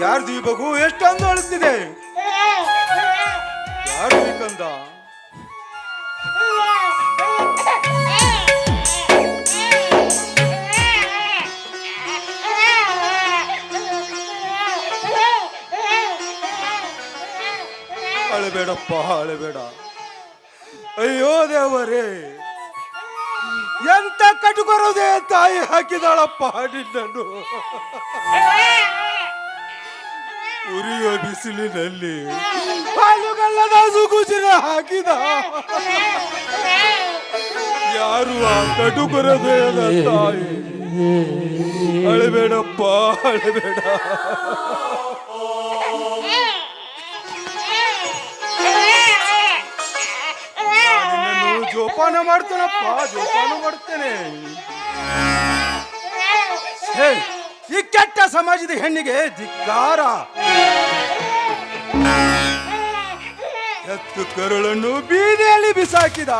ಯಾರ್ದು ಈ ಬಗು ಎಷ್ಟೊಂದು ಅಳುತ್ತಿದೆ ಯಾರು ಈ ಕಂದ? ಅಳಬೇಡಪ್ಪ, ಅಳಬೇಡ. ಅಯ್ಯೋ ದೇವರೇ, ಎಂತ ಕಟುಕೊರೋದೇ ತಾಯಿ ಹಾಕಿದಾಳಪ್ಪ ನಿನ್ನನ್ನು? ಉರಿಯೋ ಬಿಸಿಲಿನಲ್ಲಿ ಹಾಲುಗಲ್ಲದ ಸುಗುಜಿನ ಹಾಕಿದ ಯಾರು ಆ ಕಟುಕೊರದೇದ ತಾಯಿ ಅಳಬೇಡಪ್ಪ ಅಳಬೇಡ ಜೋಪಾನ ಮಾಡ್ತೇನಪ್ಪ ಜೋಪಾನ ಮಾಡ್ತೇನೆ ಕೆಟ್ಟ ಸಮಾಜದ ಹೆಣ್ಣಿಗೆ ಧಿಕ್ಕಾರ. ಎತ್ತು ಕರುಳನ್ನು ಬೀದಿಯಲ್ಲಿ ಬಿಸಾಕಿದ.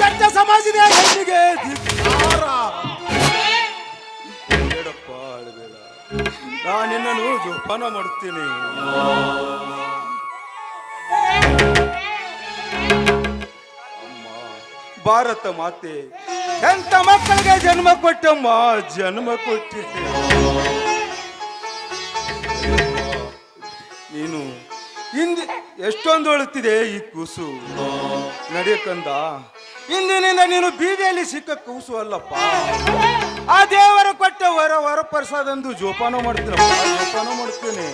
ಕೆಟ್ಟ ಸಮಾಜದ ಹೆಣ್ಣಿಗೆ ಧಿಕ್ಕಾರ. ಬೇಡಪ್ಪ ಅಳಬೇಡ ನಾನು ನಿನ್ನನ್ನು ಜೋಪಾನ ಮಾಡ್ತೀನಿ. ಭಾರತ ಮಾತೆ. ಎಂತ ಮಕ್ಕಳಿಗೆ ಜನ್ಮ ಕೊಟ್ಟಮ್ಮ? ಜನ್ಮ ಕೊಟ್ಟಿ ನೀನು ಹಿಂದೆ ಎಷ್ಟೊಂದು ಅಳುತ್ತಿದೆ ಈ ಕೂಸು? ನಡೆಯಕಂದ ಇಂದಿನಿಂದ ನೀನು ಬೀದಿಯಲ್ಲಿ ಸಿಕ್ಕ ಕೂಸು ಅಲ್ಲಪ್ಪ. ಆ ದೇವರ ಕೊಟ್ಟ ವರ ವರ ಪ್ರಸಾದಂದು ಜೋಪಾನ ಮಾಡ್ತೀನಪ್ಪ. ಜೋಪಾನ ಮಾಡ್ತೇನೆ.